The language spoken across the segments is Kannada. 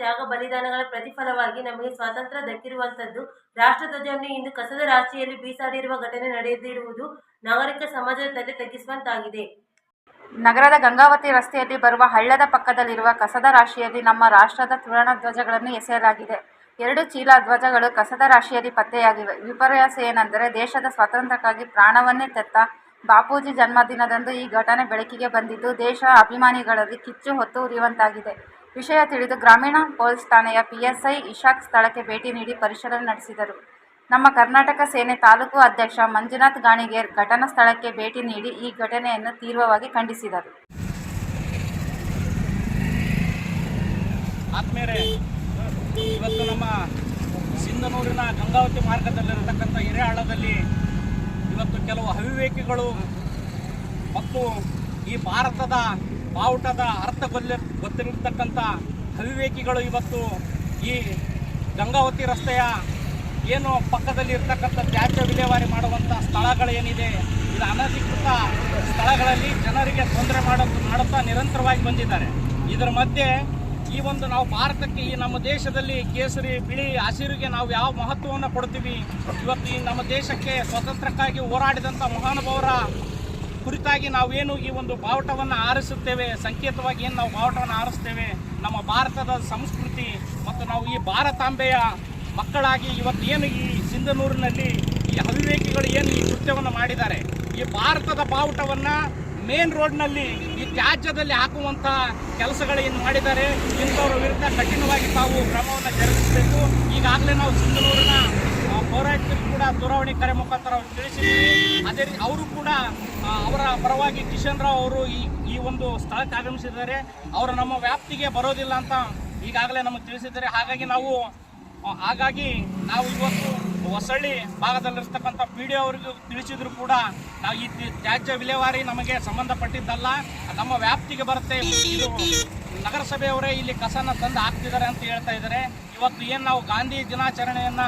ತ್ಯಾಗ ಬಲಿದಾನಗಳ ಪ್ರತಿಫಲವಾಗಿ ನಮಗೆ ಸ್ವಾತಂತ್ರ್ಯ ದಕ್ಕಿರುವಂತದ್ದು ರಾಷ್ಟ್ರಧ್ವಜವನ್ನು ಇಂದು ಕಸದ ರಾಶಿಯಲ್ಲಿ ಬೀಸಾಡಿರುವ ಘಟನೆ ನಡೆದಿರುವುದು ನಾಗರಿಕ ಸಮಾಜದ ತಲೆ ತಗ್ಗಿಸುವಂತಾಗಿದೆ. ನಗರದ ಗಂಗಾವತಿ ರಸ್ತೆಯಲ್ಲಿ ಬರುವ ಹಳ್ಳದ ಪಕ್ಕದಲ್ಲಿರುವ ಕಸದ ರಾಶಿಯಲ್ಲಿ ನಮ್ಮ ರಾಷ್ಟ್ರದ ತ್ರಿವರ್ಣ ಧ್ವಜಗಳನ್ನು ಎಸೆಯಲಾಗಿದೆ. ಎರಡು ಚೀಲ ಧ್ವಜಗಳು ಕಸದ ರಾಶಿಯಲ್ಲಿ ಪತ್ತೆಯಾಗಿವೆ. ವಿಪರ್ಯಾಸ ಏನೆಂದರೆ ದೇಶದ ಸ್ವಾತಂತ್ರ್ಯಕ್ಕಾಗಿ ಪ್ರಾಣವನ್ನೇ ತೆತ್ತ ಬಾಪೂಜಿ ಜನ್ಮದಿನದಂದು ಈ ಘಟನೆ ಬೆಳಕಿಗೆ ಬಂದಿದ್ದು, ದೇಶ ಅಭಿಮಾನಿಗಳಲ್ಲಿ ಕಿಚ್ಚು ಹೊತ್ತು ಉರಿಯುವಂತಾಗಿದೆ. ವಿಷಯ ತಿಳಿದು ಗ್ರಾಮೀಣ ಪೊಲೀಸ್ ಠಾಣೆಯ ಪಿಎಸ್ಐ ಇಶಾಕ್ ಸ್ಥಳಕ್ಕೆ ಭೇಟಿ ನೀಡಿ ಪರಿಶೀಲನೆ ನಡೆಸಿದರು. ನಮ್ಮ ಕರ್ನಾಟಕ ಸೇನೆ ತಾಲೂಕು ಅಧ್ಯಕ್ಷ ಮಂಜುನಾಥ್ ಗಾಣಿಗೇರ್ ಘಟನಾ ಸ್ಥಳಕ್ಕೆ ಭೇಟಿ ನೀಡಿ ಈ ಘಟನೆಯನ್ನು ತೀವ್ರವಾಗಿ ಖಂಡಿಸಿದರು. ಇವತ್ತು ನಮ್ಮ ಸಿಂಧನೂರಿನ ಗಂಗಾವತಿ ಮಾರ್ಗದಲ್ಲಿರತಕ್ಕಂಥ ಹಿರೇಹಳ್ಳದಲ್ಲಿ ಇವತ್ತು ಕೆಲವು ಅವಿವೇಕಿಗಳು ಮತ್ತು ಈ ಭಾರತದ ಬಾವುಟದ ಅರ್ಥ ಗೊಲ್ಲ ಗೊತ್ತಿರತಕ್ಕಂಥ ಅವಿವೇಕಿಗಳು ಇವತ್ತು ಈ ಗಂಗಾವತಿ ರಸ್ತೆಯ ಏನು ಪಕ್ಕದಲ್ಲಿ ಇರ್ತಕ್ಕಂಥ ತ್ಯಾಜ್ಯ ವಿಲೇವಾರಿ ಮಾಡುವಂಥ ಸ್ಥಳಗಳೇನಿದೆ, ಇದು ಅನಧಿಕೃತ ಸ್ಥಳಗಳಲ್ಲಿ ಜನರಿಗೆ ತೊಂದರೆ ಮಾಡೋ, ಮಾಡುತ್ತಾ ನಿರಂತರವಾಗಿ ಬಂದಿದ್ದಾರೆ. ಇದರ ಮಧ್ಯೆ ಈ ಒಂದು ನಾವು ಭಾರತಕ್ಕೆ, ಈ ನಮ್ಮ ದೇಶದಲ್ಲಿ ಕೇಸರಿ, ಬಿಳಿ ಹಸಿರಿಗೆ ನಾವು ಯಾವ ಮಹತ್ವವನ್ನು ಕೊಡ್ತೀವಿ? ಇವತ್ತು ಈ ನಮ್ಮ ದೇಶಕ್ಕೆ ಸ್ವತಂತ್ರಕ್ಕಾಗಿ ಹೋರಾಡಿದಂಥ ಮಹಾನುಭಾವರ ಕುರಿತಾಗಿ ನಾವೇನು ಈ ಒಂದು ಬಾವುಟವನ್ನು ಆರಿಸುತ್ತೇವೆ, ಸಂಕೇತವಾಗಿ ಏನು ನಾವು ಬಾವುಟವನ್ನು ಆರಿಸ್ತೇವೆ ನಮ್ಮ ಭಾರತದ ಸಂಸ್ಕೃತಿ ಮತ್ತು ನಾವು ಈ ಭಾರತಾಂಬೆಯ ಮಕ್ಕಳಾಗಿ ಇವತ್ತು ಏನು ಈ ಸಿಂಧನೂರಿನಲ್ಲಿ ಈ ಅವಿವೇಕಿಗಳು ಏನು ಈ ಕೃತ್ಯವನ್ನು ಮಾಡಿದ್ದಾರೆ, ಈ ಭಾರತದ ಬಾವುಟವನ್ನು ಮೇನ್ ರೋಡ್ನಲ್ಲಿ ಈ ತ್ಯಾಜ್ಯದಲ್ಲಿ ಹಾಕುವಂಥ ಕೆಲಸಗಳು ಏನು ಮಾಡಿದ್ದಾರೆ, ಇಂಥವ್ರ ವಿರುದ್ಧ ಕಠಿಣವಾಗಿ ತಾವು ಕ್ರಮವನ್ನು ಜರುಗಿಸಬೇಕು. ಈಗಾಗಲೇ ನಾವು ಸಿಂಧನೂರಿನ ಪೌರಾಯುಕ್ತರು ಕೂಡ ದೂರವಾಣಿ ಕರೆ ಮುಖಾಂತರ ತಿಳಿಸಿದ್ದೀವಿ. ಅದೇ ರೀತಿ ಅವರು ಕೂಡ ಅವರ ಪರವಾಗಿ ಕಿಶನ್ ರಾವ್ ಅವರು ಈ ಈ ಒಂದು ಸ್ಥಳಕ್ಕೆ ಆಗಮಿಸಿದ್ದಾರೆ. ಅವರು ನಮ್ಮ ವ್ಯಾಪ್ತಿಗೆ ಬರೋದಿಲ್ಲ ಅಂತ ಈಗಾಗಲೇ ನಮಗೆ ತಿಳಿಸಿದ್ದಾರೆ. ಹಾಗಾಗಿ ನಾವು ಹಾಗಾಗಿ ನಾವು ಇವತ್ತು ಹೊಸಳ್ಳಿ ಭಾಗದಲ್ಲಿರ್ತಕ್ಕಂಥ ಪಿ ಡಿ ಅವರಿಗೂ ತಿಳಿಸಿದ್ರು ಕೂಡ ನಾವು ಈ ತ್ಯ- ತ್ಯಾಜ್ಯ ವಿಲೇವಾರಿ ನಮಗೆ ಸಂಬಂಧಪಟ್ಟಿದ್ದಲ್ಲ. ನಮ್ಮ ವ್ಯಾಪ್ತಿಗೆ ಬರುತ್ತೆ. ಇದು ನಗರಸಭೆಯವರೇ ಇಲ್ಲಿ ಕಸನ ತಂದು ಹಾಕ್ತಿದ್ದಾರೆ ಅಂತ ಹೇಳ್ತಾ ಇದ್ದಾರೆ. ಇವತ್ತು ಏನು ನಾವು ಗಾಂಧಿ ದಿನಾಚರಣೆಯನ್ನ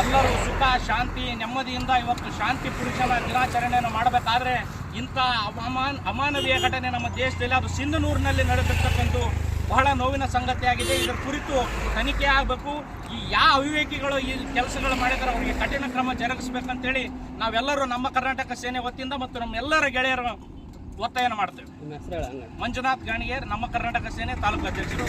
ಎಲ್ಲರೂ ಸುಖ ಶಾಂತಿ ನೆಮ್ಮದಿಯಿಂದ ಇವತ್ತು ಶಾಂತಿ ಪುರುಷನ ದಿನಾಚರಣೆಯನ್ನು ಮಾಡಬೇಕಾದ್ರೆ ಇಂಥ ಅಮಾನ್ ಅಮಾನವೀಯ ಘಟನೆ ನಮ್ಮ ದೇಶದಲ್ಲಿ ಅದು ಸಿಂಧನೂರಿನಲ್ಲಿ ನಡೆದಿರ್ತಕ್ಕಂಥ ಬಹಳ ನೋವಿನ ಸಂಗತಿಯಾಗಿದೆ. ಇದರ ಕುರಿತು ತನಿಖೆ ಆಗಬೇಕು. ಈ ಯಾವ ಅವಿವೇಕಿಗಳು ಈ ಕೆಲಸಗಳು ಮಾಡಿದರೆ ಅವರಿಗೆ ಕಠಿಣ ಕ್ರಮ ಜರುಗಿಸ್ಬೇಕಂತೇಳಿ ನಾವೆಲ್ಲರೂ ನಮ್ಮ ಕರ್ನಾಟಕ ಸೇನೆ ವತಿಯಿಂದ ಮತ್ತು ನಮ್ಮೆಲ್ಲರ ಗೆಳೆಯರ ಒತ್ತಾಯನ ಮಾಡ್ತೇವೆ. ಮಂಜುನಾಥ್ ಗಾಣಿಗೇರ್ ನಮ್ಮ ಕರ್ನಾಟಕ ಸೇನೆ ತಾಲೂಕು ಅಧ್ಯಕ್ಷರು.